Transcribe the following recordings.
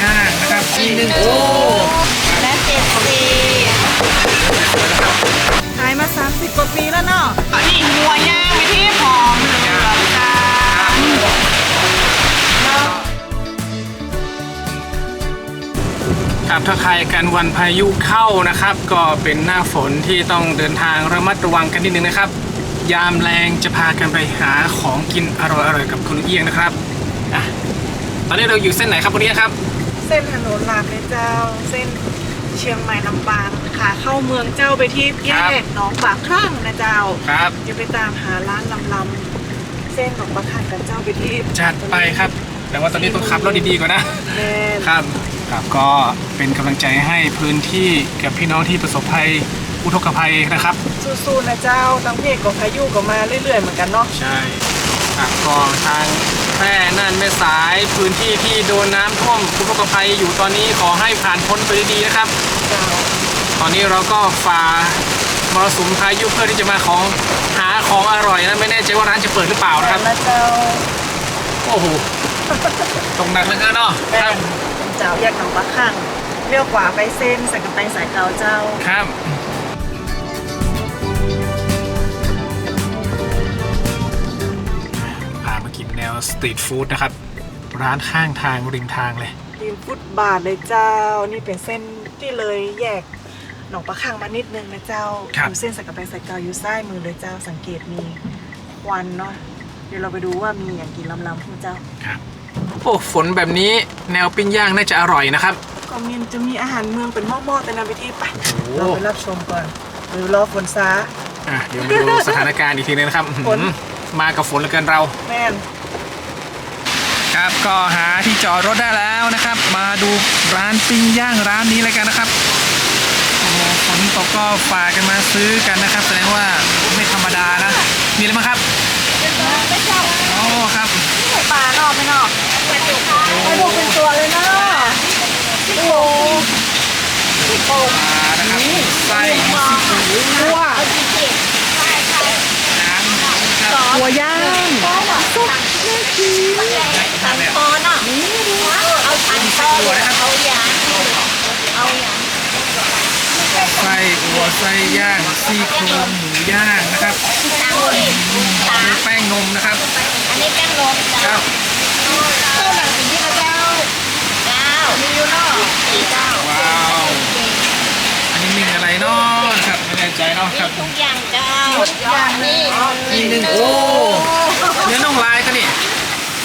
ย่างนะครับทีหนึ่งโอ้และเจ็ดสี่ขายมา 30 กว่าปีแล้วเนาะอันนี้หัวย่างไปที่หอมเหลืองค่ะครับถ้าใครกันวันพายุเข้านะครับ ก็เป็นหน้าฝนที่ต้องเดินทางระมัดระวังกันนิดนึงนะครับ ยามแรงจะพากันไปหาของกินอร่อยๆกับคุณลุงเอียงนะครับอะตอนนี้เราอยู่เส้นไหนครับคุณเอียงครับ เส้นถนนรามเลยเจ้า เส้นเชียงใหม่ลำปางขาเข้าเมืองเจ้าไปที่แยครับกหนองปากครั่งนะเจ้าครับอย่าไปตามหาร้านลำๆเส้นหนองปากครั่งกันเจ้าไปที่จัดไปครับ แต่ว่าตอนนี้ต้องขับรถดีๆก่อนนะแม่นครับครับก็เป็นกำลังใจให้พื้นที่กับพี่น้องที่ประสบภัยอุทกภัยนะครับสู้ๆนะเจ้าตั้งเพศกับพายุก็มาเรื่อยๆเหมือนกันเนาะใช่ ครับก็ทางแพร่น่านแม่สายพื้นที่ที่โดนน้ำท่วมอุทกภัยอยู่ตอนนี้ขอให้ผ่านพ้นไปด้วยดีนะครับเจ้าตอนนี้เราก็ฝ่ามรสุมพายุเพื่อที่จะมาของหาของอร่อยนะไม่แน่ใจว่าร้านจะเปิดหรือเปล่านะครับนะเจ้าโอ้โหตรงหนักเหลือเกินเนาะแม่ครับนเจ้าแยกหนองปากครั่งเลี้ยวขวาไปเส้นสังกะไปสายเกาเจ้าครับ วสตรีทฟู้ดนะครับ ร้านข้างทางริมทางเลยริมฟุตบาทเลยเจ้า นี่เป็นเส้นที่เลยแยกหนองปลาคังมานิดนึงนะเจ้าครับอยู่เส้นสักกะไปสักเกาอยู่ซ้ายมือเลยเจ้าสังเกตมีควันเนาะเดี๋ยวเราไปดูว่ามีอย่างกินลำๆพวกเจ้าครับโอ้ฝนแบบนี้แนวปิ้งย่างน่าจะอร่อยนะครับก็มีจะมีอาหารเมืองเป็นหม้อๆแต่นำไปที่ไปโอ้เราไปรับชมก่อนหรือรอฝนซาอะเดี๋ยวมาดูสถานการณ์อีกทีนึงนะครับฝนอื้อหือมากับฝนเหลือเกินเราแม่น ครับก็หาที่จอดรถได้แล้วนะครับ มาดูร้านปิ้งย่างร้านนี้เลยกันนะครับโอ้โหฝนตกก็ฝ่ากันมาซื้อกันนะครับ แสดงว่าไม่ธรรมดานะ มีอะไรบ้างครับไม่ชอบโอ้ครับไข่ปลานอกไม่นอกไข่ตุ๋นค่ะไปดูเป็นตัวเลยเนาะโอ้โหปลานะครับไส้ซี่โครงตัวเอาจีเจ็ดใช่ใช่น้ำครับหัวย่างก้อนอะ สันคอน่ะเอาสันคอเอายางเอายางไส้อัวไส้ย่างซี่โครงหมูย่างนะครับแป้งนมนะครับ อันนี้แป้งลมคเจ้ารับเจ้าหนังสีที่เจ้าเจ้ามีอยู่นอกสี่เจ้าว้าวอันนี้มีอะไรเนาะครับไม่แน่ใจเนาะครับทุกอย่างเจ้าอย่างนี้มีหนึ่งโอ้เนื้อน่องลายกันนี่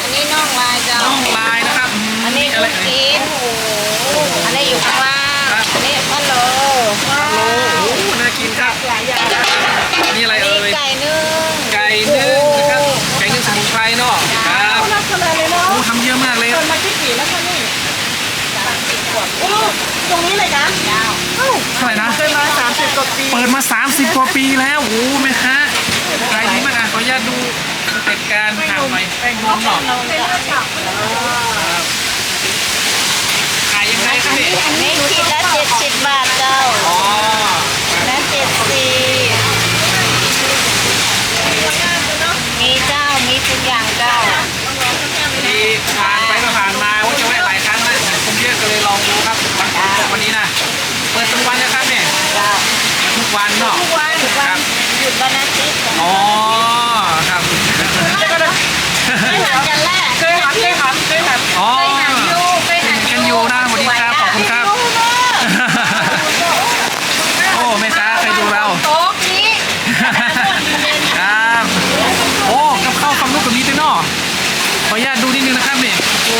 อันนี้น่องลายเจ้า น่องลายนะครับม อันนี้ อะไร ลูก เอ่ย ชิ้นอันนี้อยู่ข้างล่าง ครับ อันนี้พะโล้ โอ้โหน่ากินครับ หลายอย่าง นี่อะไร อัน เอ่ นี้ ย ไก่นึ่ง ไก่นึ่งนะครับไก่นึ่งสมุนไพรเนาะครับ น่าทานเลยเนาะ โอ้ทำเยอะมากเลย เปิดมากี่ปีแล้วคะนี่โอ้ ตรงนี้เลยนะเอ้าเท่าไหร่นะ เคยมาสามสิบกว่าปีเปิดมา 30 กว่าปีแล้วโอ้โหแม่ค้าขายดีมากอะขออนุญาตดูสเต็ปการทำหน่อยแป้งนมเนาะเป็นเลือดฉับขายยังไงครับนี่อันนี้ขีดละเจ็ดสิบบาทเจ้าอ๋อและเจ็ดสิบมีเจ้า มีทุกอย่างเจ้าที่ผ่าน วันฝนตกวันนี้นะ เปิดทุกวันนะครับเนี่ยเจ้าเปิดทุกวันเนาะ ทุกวันทุก ค วั รั น บ หยุดวันอาทิตย์ อ๋อครับ ไม่หันกันแรก เคยหันเคยหันเคยหัน อ๋อ เคยหันอยู่เคยหัน กันอยู่นะสวัสดีครับขอบคุณครับ โอ้แม่ค้าเคยดูเรา โต๊ะนี้ ครับ โอ้กับข้าวฟังลูกกับนี้ด้วยเนาะขออนุญาตดูนิดนึงนะครับนี่โอ้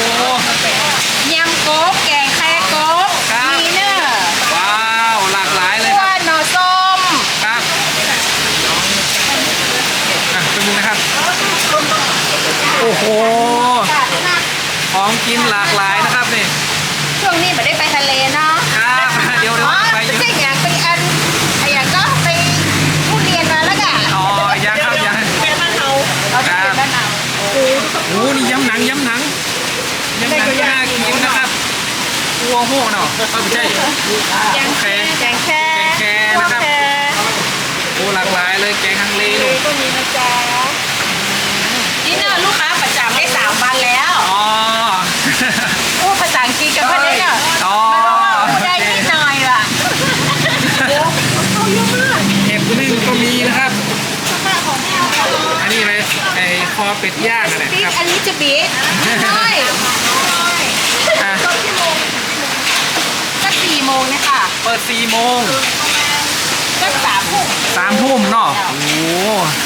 ยำโก๊กแกงแค่โก๊ก ครับ มีเนอร์ ว้าวหลากหลายเลย ขั้ คว รับ หน่อส้ม ครับอะเป็นนึงนะครับ โอ้โหของกินหลากหลายนะครับนี่ช่วงนี้ไม่ได้ไปทะเลเนาะครับเดี๋ยวเดี๋ยวอ๋อไปไม่เยใช่อะอย่างไปอันไอ้อย่างก็ไปผู้เรียนมาแล้วกันอ๋อยังครับยังเป็นบ้านเฮาเราไปเรียนบ้านเราโอ้นี่ยำหนังยำหนังยำหนังน่ากินนะครับวัวโห่เนาะไม่ใช่แกงโอเค แกงแค่แกงแค่นะครับแค่โอ้หลากหลายเลยแกงฮังเลเลลูกก็มีนะจ๊ะ นี่เนอร์ลูกค้าประจำได้สามวันแล้ว อ๋อ พูดภาษาอังกฤษกับพนัก เป็ดย่างอะไรบิ๊คกรับ อันนี้จะบิ๊กใช่อะก็สี่โมงเนี่ยค่ะเปิด4โมงก็สามโมงสามทุ่มเนาะโอ้โห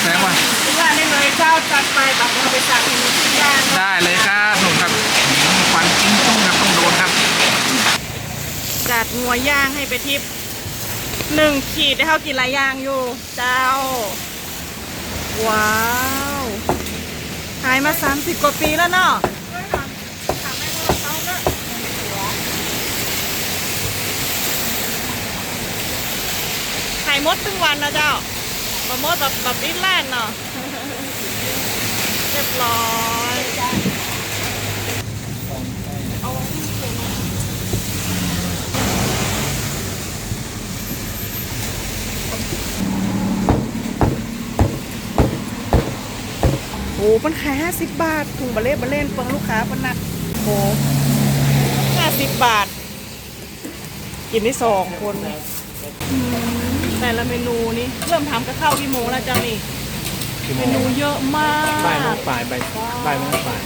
แสดงว่าว่าได้เลยเจ้าจัดไปแบบเราไปสั่งย่างได้เลยครับหนุ่มครับอืมควันจิ้งต้องครับต้องโดนครับ จัดงัวย่างให้ไปทิพย์หนึ่งขีดได้เท่ากินหลายอย่างอยู่ เจ้า ว้าว ขายมา 30 กว่าปีแล้วเนาะขายมดทั้งวันนะเจ้าบะมดแบบแบบดิ้นแล่นเนาะเรียบร้อย มันขายห้าสิบบาทถุงบะเล่บะเล่นเปิงลูกค้าปนนักโอ้ห้าสิบบาท กินได้สองคนอืมแต่ละเมนูนี่เริ่มทำกับข้าวกี่โมงแล้วเจ้านี่เมนูเยอะมากบ่ายโมงบ่ายบ่ายบ่ายโมงบ่าย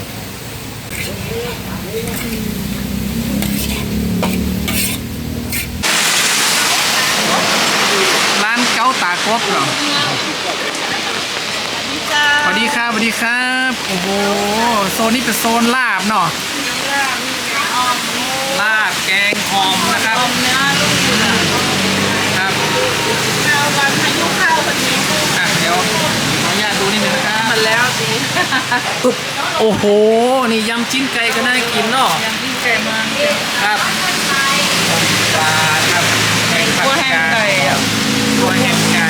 ร้านเก้าตากบเหรอจ้าสวัส ดีครับสวัสดีครับ โอ้โห โซนนี้เป็นโซนลาบเนาะลาบแกงหอมนะครับเนื้อลูกเสือครับเอาวันพายุเข้าพอดีอะเดี๋ยวขออนุญาตดูนิดนึงนะครับมันแล้วสิปึ๊บโอ้โห นี่ยำจิ้นไก่ก็น่ากินเนาะยังที่ไก่มาครับปลาครับแกงผักตัวแห้งไก่อะตัวแห้งไก่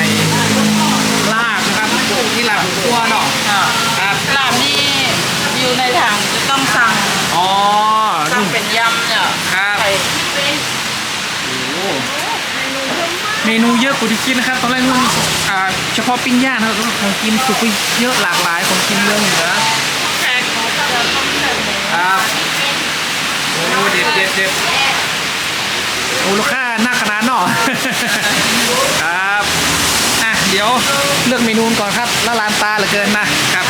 ลาบนะครับที่ลาบตัวเนาะครับ ลาบนี่อยู่ในถังจะ ต้องสั่งอ๋อสั่งเป็นยำเนี่ยครับไข่โอ้เมนูเยอะกว่าที่คิดนะครับ ตอนแรกนึกว่าอ่าเฉพาะปิ้งย่างนะครับของกินสุกเยอะหลากหลายของกินเมืองเหนือแขกของเราต้องแบบครับโอ้เด็ดเด็ดเด็ดโอ้ลูกค้าหน้าขนาดเนาะครับอะเดี๋ยวเลือกเมนูก่อนครับแล้วร้านตาเหลือเกินนะครับ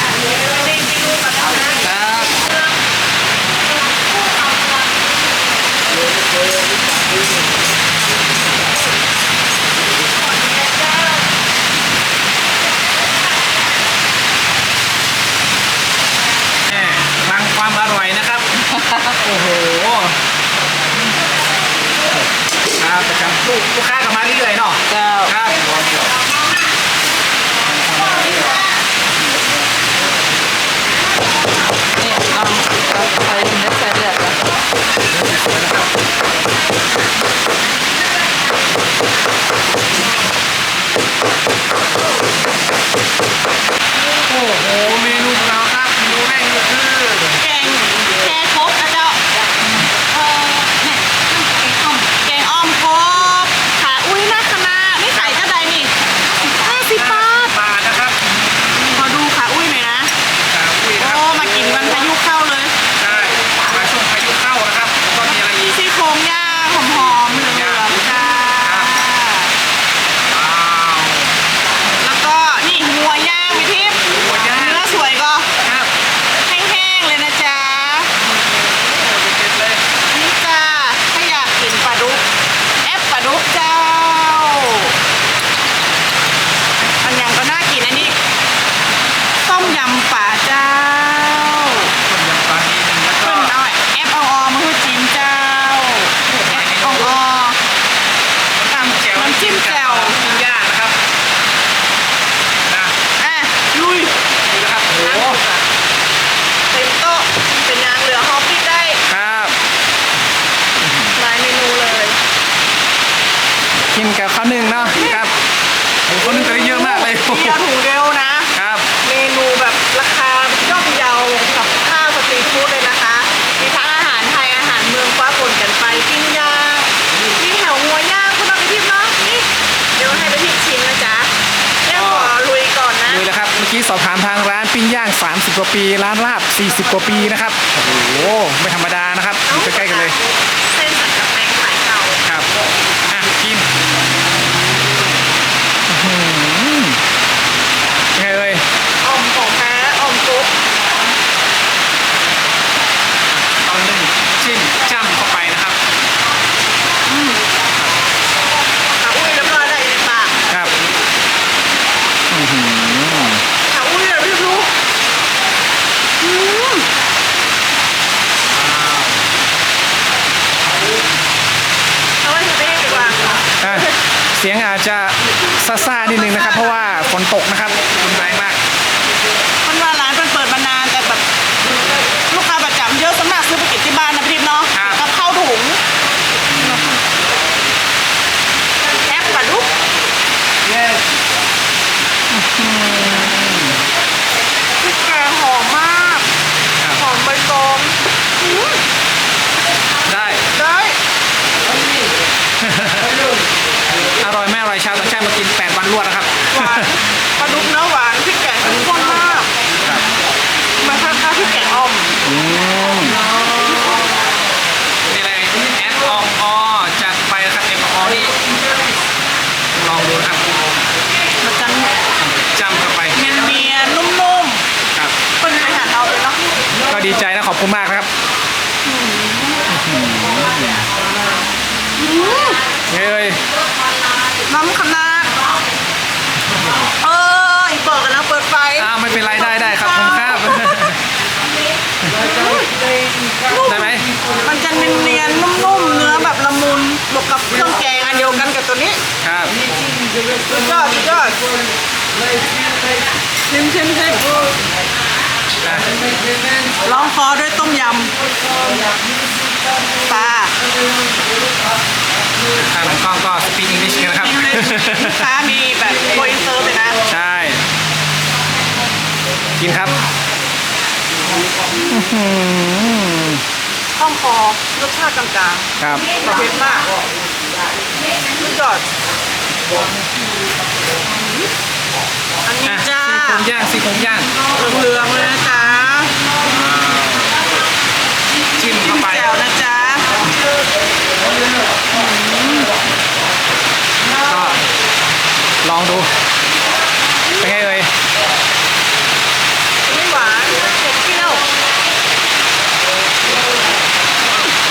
โอ้โหเมนูของเราครับเมนูแรกก็คือแกงแกงครบนะเจ้าเ50 กว่าปี ร้านลาบ 40 กว่าปีนะครับ โอ้โห ไม่ธรรมดานะครับอยู่ใกล้ๆกันเลย เสียงอาจจะซาซ่านิดนึงนะครับ เพราะว่าฝนตกนะครับ ชิมชิมชิมร้องคอด้วยต้มยำปลาทางกล้องก็สปีกอังกฤษนะครับปลามีแบบโกอินเตอร์เลยนะ ใช่ กินครับข้องคอรสชาติกลางๆ ครับเผ็ดมากสุดยอด อันนี้จ้าซี่โครงย่างซี่โครงย่างเหลืองๆเลยนะจ๊ะชิมเข้าไปแจ่วนะจ๊ะก็ลองดูเป็นไงเลยไม่หวานเผ็ดเปรี้ยว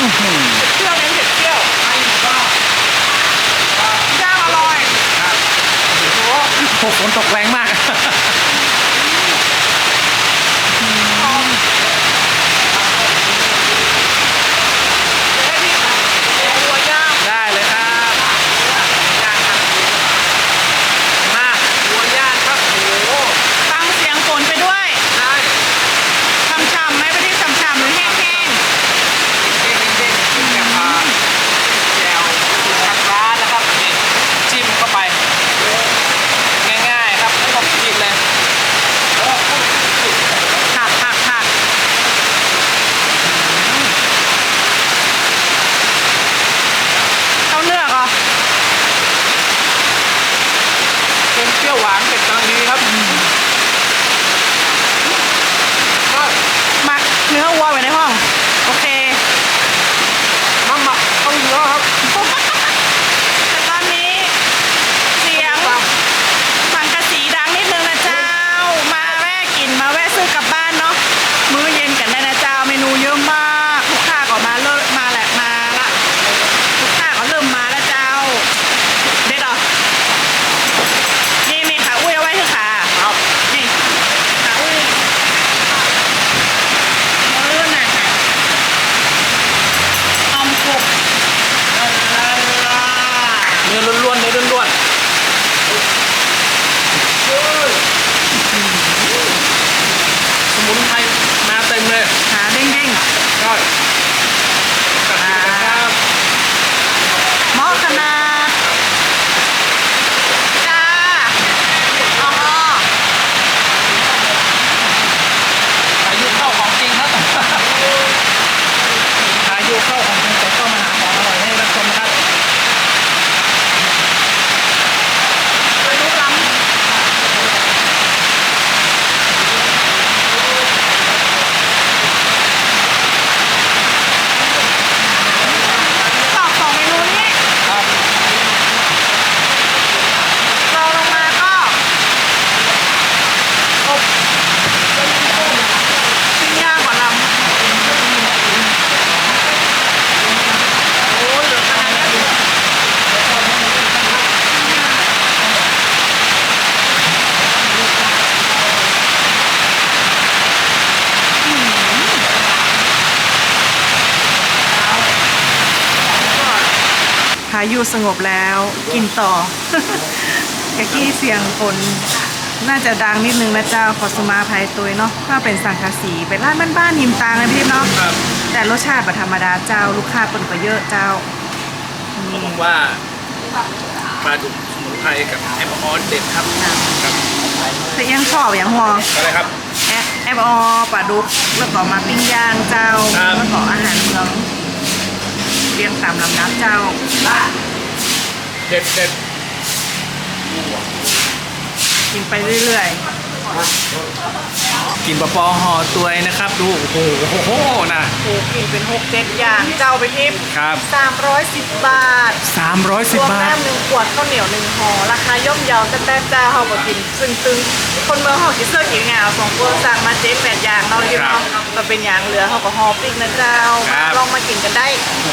อือหือะอยู่สงบแล้วกินต่อแกกี้เสียงคนน่าจะดังนิดนึงนะเจ้าขอสมาภัยตัวเนาะถ้าเป็นสังกะสีเป็นร้านบ้านๆยิมตางเลยพี่เนาะแต่รสชาติประธรรมดาเจ้าลูกค้าคนก็เยอะเจ้าเขาว่าปลาดุกสมุนไพรกับแอปออนเด็ดครับแต่ยังชอบอย่างหอวอะไรครับแอปออปลาดุกแล้วก็มาปิ้งย่างเจ้าแล้วก็อาหารเมือง เรียงตามลำดับเจ้า เด็ดเด็ดกินไปเรื่อย กินปลาปอห่อตัวยนะครับดูโอ้โหนะๆโอ้กินเป็นหกเจ็ดอย่างเจ้าไปทิพครับสามร้อยสิบบาท310 รวมบาทน้ำหนึ่งขวดข้าวเหนียวหนึ่งห่อราคาย่อมเยาแต่แต่เจ้าเขาก็กินซึ่งตึงคนเมืองเขากินเสื้อกินงาสองคนสั่งมาเจ๊แปดอย่างเราเรียกครัเนาะบเราเป็นอย่างเหลือเขาก็ห่อปิ้งนะเจ้าครับลองมากินกันได้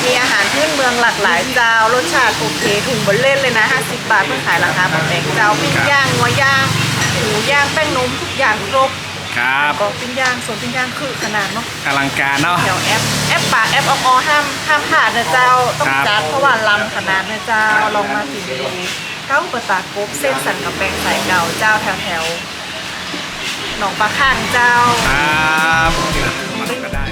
มีอาหารพื้นเมืองหลากหลายเจ้ารสชาติโอเคถุงเบลเล่นเลยนะ50บาทเพื่อขายราคาแบบแพงเจ้าปิ้งย่างหัวย่างหมู ย่างแป้งนมทุกอย่างครบครับก็ปิ้งย่างส่วนปิ้งย่างคือขนาดเนาะอลังการเนาะแถวแอปแอปป่าแอปอออห้ามห้ามผ่านนะเจ้าต้องครับจัดเพราะว่าลำขนาดนะเจ้าลองมากินดูเก้าปตากบเส้นสันกับแปงสายเก่าเจ้าแถวแถวๆหนองปลาข้างเจ้าครับมาก็ได้